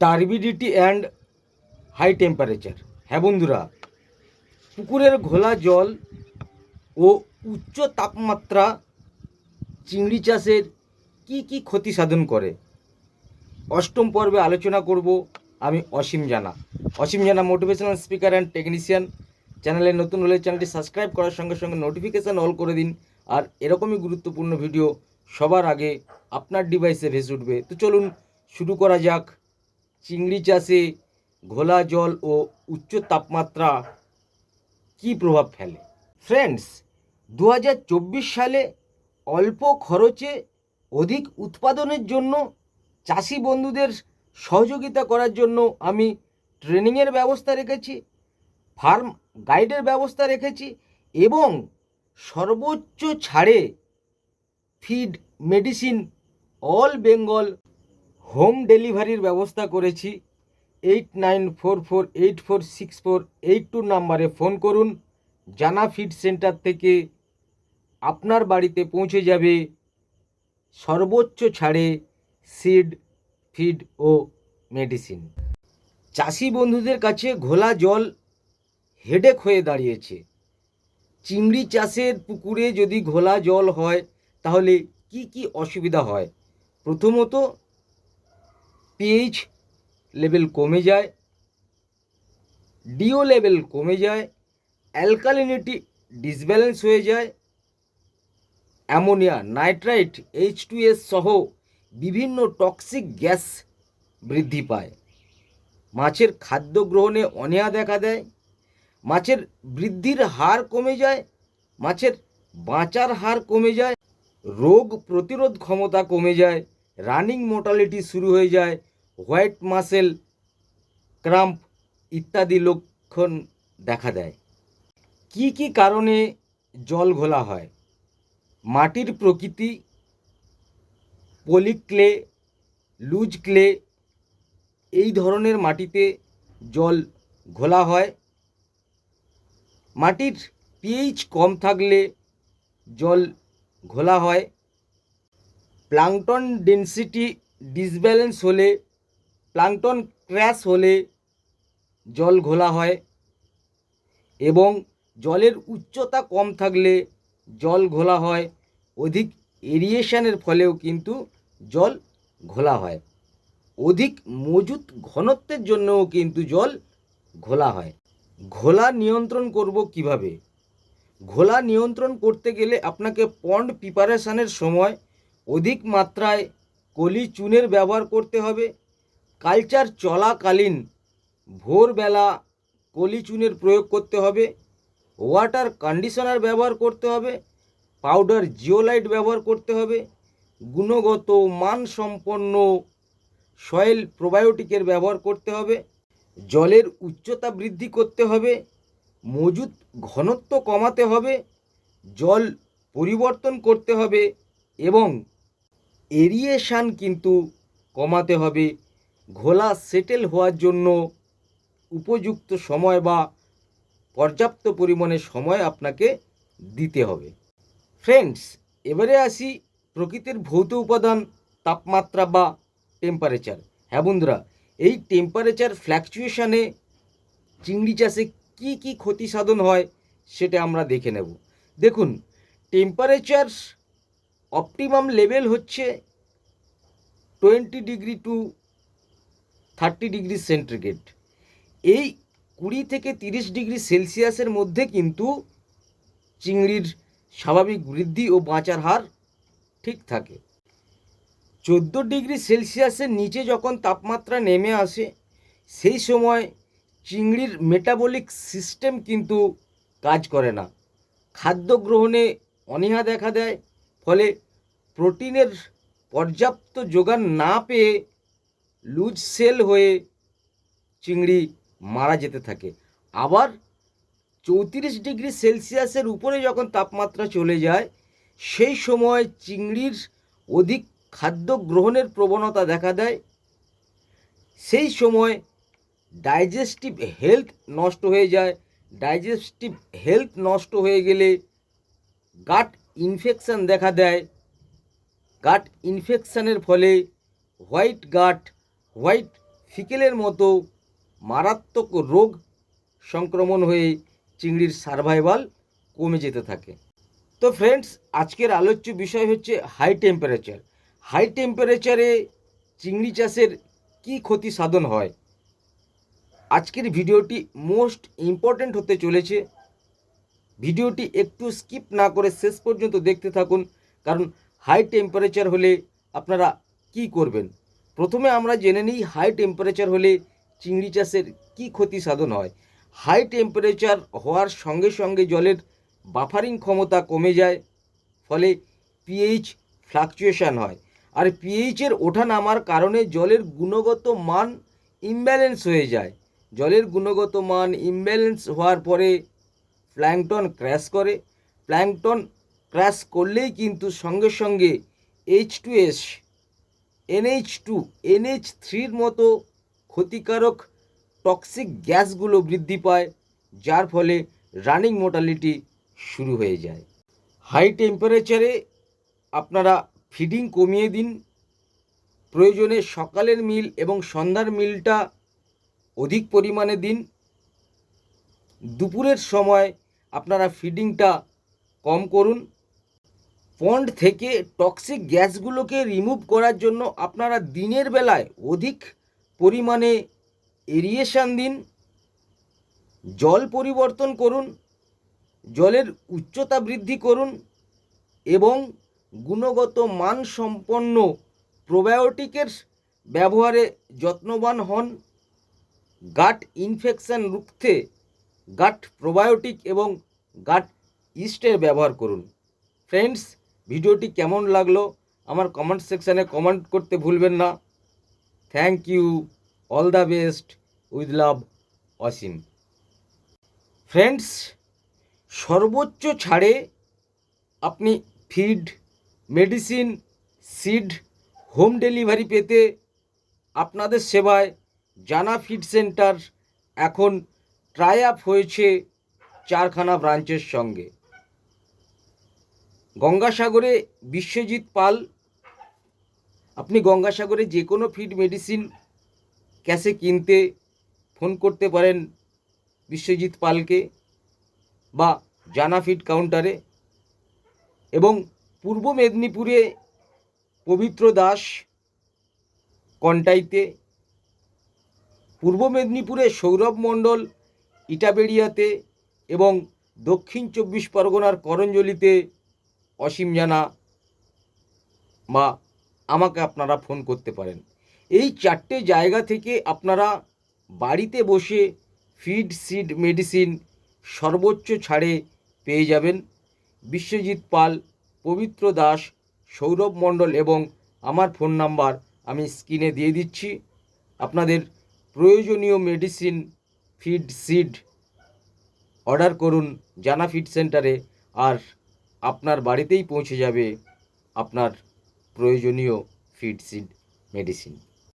Turbidity and high temperature. হ্যাঁ বন্ধুরা, পুকুরের ঘোলা জল ও উচ্চ তাপমাত্রা চিংড়ি চাষের কি কি ক্ষতি সাধন করে? অষ্টম পর্বে আলোচনা করব আমি অসীম জানা। অসীম জানা মোটিভেশনাল স্পিকার অ্যান্ড টেকনিশিয়ান চ্যানেলে নতুন হলে চ্যানেলটি সাবস্ক্রাইব করার সঙ্গে সঙ্গে নোটিফিকেশান অল করে দিন। আর এরকমই গুরুত্বপূর্ণ ভিডিও সবার আগে আপনার ডিভাইসে ভেসে উঠবে। তো চলুন শুরু করা যাক। চিংড়ি চাষে ঘোলা জল ও উচ্চ তাপমাত্রা কী প্রভাব ফেলে? ফ্রেন্ডস দু হাজার চব্বিশ সালে অল্প খরচে অধিক উৎপাদনের জন্য চাষি বন্ধুদের সহযোগিতা করার জন্য আমি ট্রেনিংয়ের ব্যবস্থা রেখেছি, ফার্ম গাইডের ব্যবস্থা রেখেছি এবং সর্বোচ্চ ছাড়ে feed medicine all Bengal home ডেলিভারির ব্যবস্থা করেছি। Eight nine four four eight four six four eight two নাম্বারে ফোন করুন। জানা ফিড সেন্টার থেকে আপনার বাড়িতে পৌঁছে যাবে। সর্বোচ্চ ছাড়ে সিড, ফিড ও মেডিসিন। চাষি বন্ধুদের কাছে ঘোলা জল হেডেক হয়ে দাঁড়িয়েছে। চিংড়ি চাষের পুকুরে যদি ঘোলা জল হয়, তাহলে কি কি অসুবিধা হয়? প্রথমত পিএইচ লেভেল কমে যায় ডিও লেভেল কমে যায় অ্যালকালিনিটি ডিসব্যালেন্স হয়ে যায় ammonia nitrite H two S সহ বিভিন্ন টক্সিক গ্যাস বৃদ্ধি পায়। মাছের খাদ্য গ্রহণে অনীহা দেখা দেয়, মাছের বৃদ্ধির হার কমে যায়, মাছের বাঁচার হার কমে যায়, রোগ প্রতিরোধ ক্ষমতা কমে যায় রানিং মোটালিটি শুরু হয়ে যায় হোয়াইট মাসেল, ক্রাম্প ইত্যাদি লক্ষণ দেখা দেয়। কি কি কারণে জল ঘোলা হয়? মাটির প্রকৃতি পলি ক্লে, লুজ ক্লে, এই ধরনের মাটিতে জল ঘোলা হয়। মাটির পিএইচ কম থাকলে জল ঘোলা হয়। প্লাংটন ডেন্সিটি ডিসব্যালেন্স হলে প্লাংটন ক্র্যাশ হলে জল ঘোলা হয় এবং জলের উচ্চতা কম থাকলে জল ঘোলা হয়। অধিক এরিয়েশনের ফলেও কিন্তু জল ঘোলা হয়। অধিক মজুত ঘনত্বের জন্যও কিন্তু জল ঘোলা হয়। ঘোলা নিয়ন্ত্রণ করব কীভাবে? ঘোলা নিয়ন্ত্রণ করতে গেলে আপনাকে পন্ড প্রিপারেশানের সময় অধিক মাত্রায় কলি চুনের ব্যবহার করতে হবে। কালচার চলাকালীন ভোরবেলা কলি চুনের প্রয়োগ করতে হবে, ওয়াটার কন্ডিশনার ব্যবহার করতে হবে, পাউডার জিওলাইট ব্যবহার করতে হবে, গুণগত মানসম্পন্ন সয়েল প্রোবায়োটিকের ব্যবহার করতে হবে, জলের উচ্চতা বৃদ্ধি করতে হবে, মজুত ঘনত্ব কমাতে হবে, জল পরিবর্তন করতে হবে এবং এরিয়েশান কিন্তু কমাতে হবে। ঘোলা সেটেল হওয়ার জন্য উপযুক্ত সময় বা পর্যাপ্ত পরিমাণে সময় আপনাকে দিতে হবে। ফ্রেন্ডস এবারে আসি প্রকৃতির ভৌত উপাদান, তাপমাত্রা বা টেম্পারেচার হ্যাঁ বন্ধুরা, এই টেম্পারেচার ফ্ল্যাকচুয়েশানে চিংড়ি চাষে কি কি ক্ষতি সাধন হয় সেটা আমরা দেখে নেব। দেখুন টেম্পারেচার অপটিমাম লেভেল হচ্ছে twenty degree to thirty degree centigrade. এই কুড়ি থেকে তিরিশ ডিগ্রি সেলসিয়াসের মধ্যে কিন্তু চিংড়ির স্বাভাবিক বৃদ্ধি ও বাঁচার হার ঠিক থাকে। চোদ্দ ডিগ্রি সেলসিয়াসের নিচে যখন তাপমাত্রা নেমে আসে, সেই সময় চিংড়ির মেটাবলিক সিস্টেম কিন্তু কাজ করে না। খাদ্য গ্রহণে অনীহা দেখা দেয়, ফলে প্রোটিনের পর্যাপ্ত যোগান না পেয়ে লুজ সেল হয়ে চিংড়ি মারা যেতে থাকে। আবার চৌত্রিশ ডিগ্রি সেলসিয়াসের উপরে যখন তাপমাত্রা চলে যায়, সেই সময় চিংড়ির অধিক খাদ্য গ্রহণের প্রবণতা দেখা দেয়। সেই সময় ডাইজেস্টিভ হেলথ নষ্ট হয়ে যায়। ডাইজেস্টিভ হেলথ নষ্ট হয়ে গেলে গাট ইনফেকশান দেখা দেয়। গাট ইনফেকশানের ফলে হোয়াইট গাট হোয়াইট ফিকেলের মতো মারাত্মক রোগ সংক্রমণ হয়ে চিংড়ির সার্ভাইভাল কমে যেতে থাকে। তো ফ্রেন্ডস আজকের আলোচ্য বিষয় হচ্ছে হাই টেম্পারেচার হাই টেম্পারেচারে চিংড়ি চাষের কী ক্ষতি সাধন হয়? আজকের ভিডিওটি মোস্ট ইম্পর্ট্যান্ট হতে চলেছে। ভিডিওটি একটু স্কিপ না করে শেষ পর্যন্ত দেখতে থাকুন, কারণ হাই টেম্পারেচার হলে আপনারা কি করবেন? প্রথমে আমরা জেনে নিই হাই টেম্পারেচার হলে চিংড়ি চাষের কি ক্ষতি সাধন হয়। হাই টেম্পারেচার হওয়ার সঙ্গে সঙ্গে জলের বাফারিং ক্ষমতা কমে যায়, ফলে পিএইচ ফ্লাকচুয়েশন হয়। আর পিএইচের ওঠা নামার কারণে জলের গুণগত মান ইমব্যালেন্স হয়ে যায়। জলের গুণগত মান ইমব্যালেন্স হওয়ার পরে প্ল্যাংটন ক্র্যাশ করে। প্ল্যাংটন ক্র্যাশ করলেই কিন্তু সঙ্গে সঙ্গে H two S NH two NH থ্রির মতো ক্ষতিকারক টক্সিক গ্যাসগুলো বৃদ্ধি পায়, যার ফলে রানিং মোটালিটি শুরু হয়ে যায়। হাই টেম্পারেচারে আপনারা ফিডিং কমিয়ে দিন। প্রয়োজনে সকালের মিল এবং সন্ধ্যার মিলটা অধিক পরিমাণে দিন। দুপুরের সময় আপনারা ফিডিংটা কম করুন। পন্ড থেকে টক্সিক গ্যাসগুলোকে রিমুভ করার জন্য আপনারা দিনের বেলায় অধিক পরিমাণে এরিয়েশান দিন, জল পরিবর্তন করুন, জলের উচ্চতা বৃদ্ধি করুন এবং গুণগত মান সম্পন্ন প্রোবায়োটিকের ব্যবহারে যত্নবান হন। গাট ইনফেকশান রুখতে গাট প্রোবায়োটিক এবং গাট ইস্টের ব্যবহার করুন। ফ্রেন্ডস ভিডিওটি কেমন লাগল আমার কমেন্ট সেকশানে কমেন্ট করতে ভুলবেন না। Thank you all the best with love Asim friends সর্বোচ্চ ছাড়ে আপনি feed medicine seed home delivery পেতে আপনাদের সেবায় জানা ফিড সেন্টার এখন ট্রাই আপ হয়েছে চারখানা ব্রাঞ্চের সঙ্গে। গঙ্গাসাগরে বিশ্বজিৎ পাল, আপনি গঙ্গাসাগরে যে কোনো ফিড মেডিসিন ক্যাশে কিনতে ফোন করতে পারেন বিশ্বজিৎ পালকে বা জানা ফিড কাউন্টারে এবং পূর্ব মেদিনীপুরে পবিত্র দাস কন্টাইতে, পূর্ব মেদিনীপুরে সৌরভ মণ্ডল ইটাবেড়িয়াতে এবং দক্ষিণ চব্বিশ পরগনার করঞ্জলিতে অসীম জানা বা আমাকে আপনারা ফোন করতে পারেন। এই চারটে জায়গা থেকে আপনারা বাড়িতে বসে ফিড সিড মেডিসিন সর্বোচ্চ ছাড়ে পেয়ে যাবেন। বিশ্বজিৎ পাল, পবিত্র দাস, সৌরভ মণ্ডল এবং আমার ফোন নাম্বার আমি স্ক্রিনে দিয়ে দিচ্ছি। আপনাদের প্রয়োজনীয় মেডিসিন ফিড সিড অর্ডার করুন জানা ফিড সেন্টারে আর আপনার বাড়িতেই পৌঁছে যাবে আপনার প্রয়োজনীয় ফিডসিড মেডিসিন